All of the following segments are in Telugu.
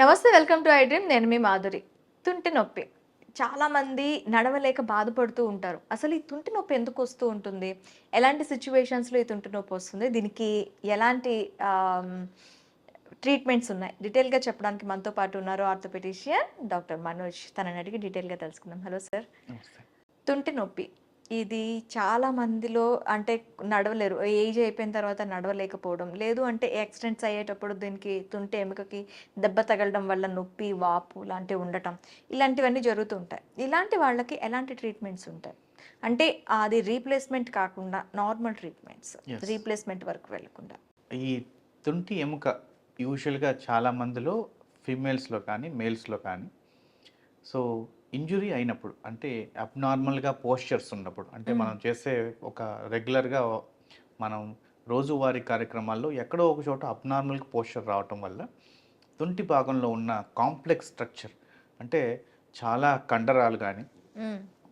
నమస్తే వెల్కమ్ టు ఐ డ్రీమ్. నేను మీ మాధురి. తుంటి నొప్పి. చాలా మంది నడవలేక బాధపడుతూ ఉంటారు. అసలు ఈ తుంటి నొప్పి ఎందుకు వస్తూ ఉంటుంది? ఎలాంటి సిచ్యువేషన్స్లో ఈ తుంటి నొప్పి వస్తుంది? దీనికి ఎలాంటి ట్రీట్మెంట్స్ ఉన్నాయి? డీటెయిల్గా చెప్పడానికి మనతో పాటు ఉన్నారు ఆర్థోపెటిషియన్ డాక్టర్ మనోజ్. తనని అడిగి డీటెయిల్గా తెలుసుకుందాం. హలో సార్ తుంటి నొప్పి. ఇది చాలా మందిలో అంటే నడవలేరు. ఏజ్ అయిపోయిన తర్వాత నడవలేకపోవడం. లేదు అంటే యాక్సిడెంట్స్ అయ్యేటప్పుడు దీనికి తుంటి ఎముకకి దెబ్బ తగలడం వల్ల నొప్పి వాపు లాంటివి ఉండటం ఇలాంటివన్నీ జరుగుతూ ఉంటాయి. ఇలాంటి వాళ్ళకి ఎలాంటి ట్రీట్మెంట్స్ ఉంటాయి? అంటే అది రీప్లేస్మెంట్ కాకుండా నార్మల్ ట్రీట్మెంట్స్. రీప్లేస్మెంట్ వరకు వెళ్ళకుండా. ఈ తుంటి ఎముక యూజువల్గా చాలా మందిలో ఫీమేల్స్లో కానీ మేల్స్లో కానీ. సో ఇంజురీ అయినప్పుడు అంటే అబ్నార్మల్గా పోస్చర్స్ ఉన్నప్పుడు అంటే మనం చేసే ఒక రెగ్యులర్గా మనం రోజువారీ కార్యక్రమాల్లో ఎక్కడో ఒక చోట అబ్నార్మల్గా పోస్చర్ రావటం వల్ల తుంటి భాగంలో ఉన్న కాంప్లెక్స్ స్ట్రక్చర్ అంటే చాలా కండరాలు కానీ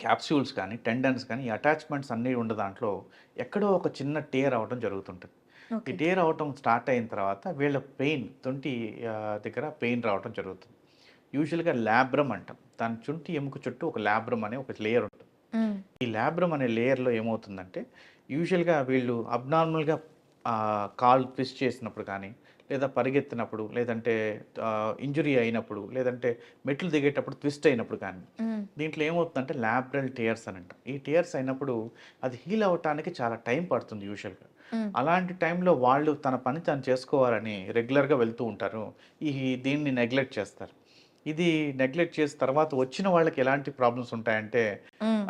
క్యాప్సూల్స్ కానీ టెండన్స్ కానీ అటాచ్మెంట్స్ అన్నీ ఉన్న దాంట్లో ఎక్కడో ఒక చిన్న టేర్ అవడం జరుగుతుంటుంది. ఈ టేర్ అవటం స్టార్ట్ అయిన తర్వాత వీళ్ళ పెయిన్ తుంటి దగ్గర పెయిన్ రావడం జరుగుతుంది. యూజువల్గా ల్యాబ్రమ్ అంటాం. దాని చుంటి ఎముక చుట్టూ ఒక ల్యాబ్రమ్ అనే ఒక లేయర్ ఉంటుంది. ఈ ల్యాబ్రమ్ అనే లేయర్లో ఏమవుతుందంటే యూజువల్గా వీళ్ళు అబ్నార్మల్గా కాల్ ట్విస్ట్ చేసినప్పుడు కానీ లేదా పరిగెత్తినప్పుడు లేదంటే ఇంజురీ అయినప్పుడు లేదంటే మెట్లు దిగేటప్పుడు ట్విస్ట్ అయినప్పుడు కానీ దీంట్లో ఏమవుతుందంటే ల్యాబ్రల్ టేర్స్ అని అంటాం. ఈ టేర్స్ అయినప్పుడు అది హీల్ అవ్వటానికి చాలా టైం పడుతుంది యూజువల్గా. అలాంటి టైంలో వాళ్ళు తన పని తను చేసుకోవాలని రెగ్యులర్గా వెళ్తూ ఉంటారు. ఈ దీన్ని నెగ్లెక్ట్ చేస్తారు. ఇది నెగ్లెక్ట్ చేసిన తర్వాత వచ్చిన వాళ్ళకి ఎలాంటి ప్రాబ్లమ్స్ ఉంటాయంటే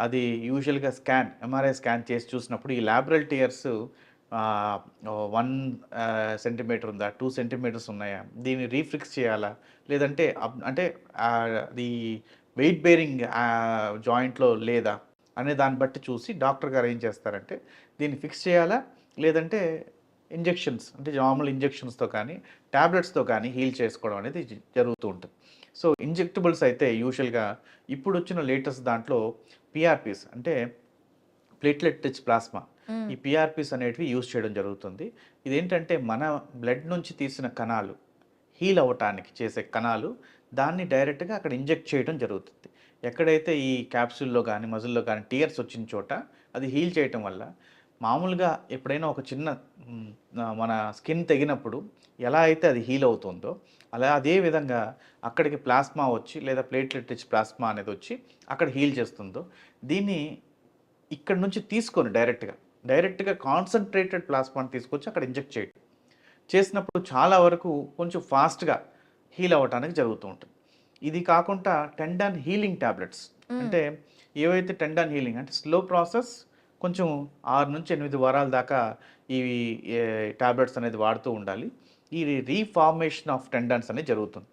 అది యూజువల్గా స్కాన్ ఎంఆర్ఐ స్కాన్ చేసి చూసినప్పుడు ఈ ల్యాబరల్ టియర్స్ వన్ సెంటీమీటర్ ఉందా టూ సెంటీమీటర్స్ ఉన్నాయా దీన్ని రీఫిక్స్ చేయాలా? లేదంటే అంటే అది వెయిట్ బేరింగ్ జాయింట్లో లేదా అనే దాన్ని బట్టి చూసి డాక్టర్ గారు ఏం చేస్తారంటే దీన్ని ఫిక్స్ చేయాలా? లేదంటే ఇంజెక్షన్స్ అంటే నార్మల్ ఇంజెక్షన్స్తో కానీ ట్యాబ్లెట్స్తో కానీ హీల్ చేసుకోవడం అనేది జరుగుతూ ఉంటుంది. సో ఇంజెక్టబుల్స్ అయితే యూజువల్గా ఇప్పుడు వచ్చిన లేటెస్ట్ దాంట్లో పిఆర్పిస్ అంటే ప్లేట్లెట్ రిచ్ ప్లాస్మా. ఈ పిఆర్పిస్ అనేటివి యూజ్ చేయడం జరుగుతుంది. ఇదేంటంటే మన బ్లడ్ నుంచి తీసిన కణాలు హీల్ అవ్వటానికి చేసే కణాలు దాన్ని డైరెక్ట్గా అక్కడ ఇంజెక్ట్ చేయడం జరుగుతుంది. ఎక్కడైతే ఈ క్యాప్సూల్లో కానీ మజిల్లో కానీ టీయర్స్ వచ్చిన చోట అది హీల్ చేయటం వల్ల మామూలుగా ఎప్పుడైనా ఒక చిన్న మన స్కిన్ తెగినప్పుడు ఎలా అయితే అది హీల్ అవుతుందో అలా అదే విధంగా అక్కడికి ప్లాస్మా వచ్చి లేదా ప్లేట్లెట్ రిచ్ ప్లాస్మా అనేది వచ్చి అక్కడ హీల్ చేస్తుందో దీన్ని ఇక్కడ నుంచి తీసుకొని డైరెక్ట్గా డైరెక్ట్గా కాన్సన్ట్రేటెడ్ ప్లాస్మాని తీసుకొచ్చి అక్కడ ఇంజెక్ట్ చేయడం చేసినప్పుడు చాలా వరకు కొంచెం ఫాస్ట్గా హీల్ అవ్వటానికి జరుగుతూ ఉంటుంది. ఇది కాకుండా టెండన్ హీలింగ్ ట్యాబ్లెట్స్ అంటే ఏవైతే టెండన్ హీలింగ్ అంటే స్లో ప్రాసెస్ కొంచెం ఆరు నుంచి ఎనిమిది వారాల దాకా ఈ ట్యాబ్లెట్స్ అనేది వాడుతూ ఉండాలి. ఈ రీఫార్మేషన్ ఆఫ్ టెండన్స్ అనేది జరుగుతుంది.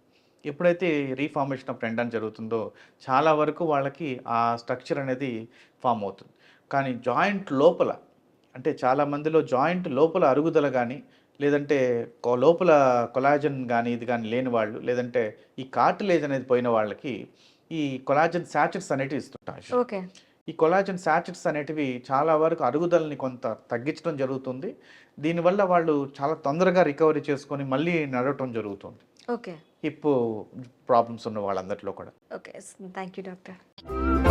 ఎప్పుడైతే రీఫార్మేషన్ ఆఫ్ టెండన్ జరుగుతుందో చాలా వరకు వాళ్ళకి ఆ స్ట్రక్చర్ అనేది ఫామ్ అవుతుంది. కానీ జాయింట్ లోపల అంటే చాలా మందిలో జాయింట్ లోపల అరుగుదల కానీ లేదంటే లోపల కొలాజన్ కానీ ఇది కానీ లేని వాళ్ళు లేదంటే ఈ కార్టిలేజ్ అనేది పోయిన వాళ్ళకి ఈ కొలాజన్ శాచెట్స్ అనేటివి ఇస్తుంటారు ఓకే. ఈ కొలాజన్ శాచెట్స్ అనేటివి చాలా వరకు అరుగుదలని కొంత తగ్గించడం జరుగుతుంది. దీనివల్ల వాళ్ళు చాలా తొందరగా రికవరీ చేసుకొని మళ్ళీ నడవటం జరుగుతుంది. ఓకే. హిప్ ప్రాబ్లమ్స్ ఉన్న వాళ్ళందరిలో కూడా. ఓకే. Thank you doctor.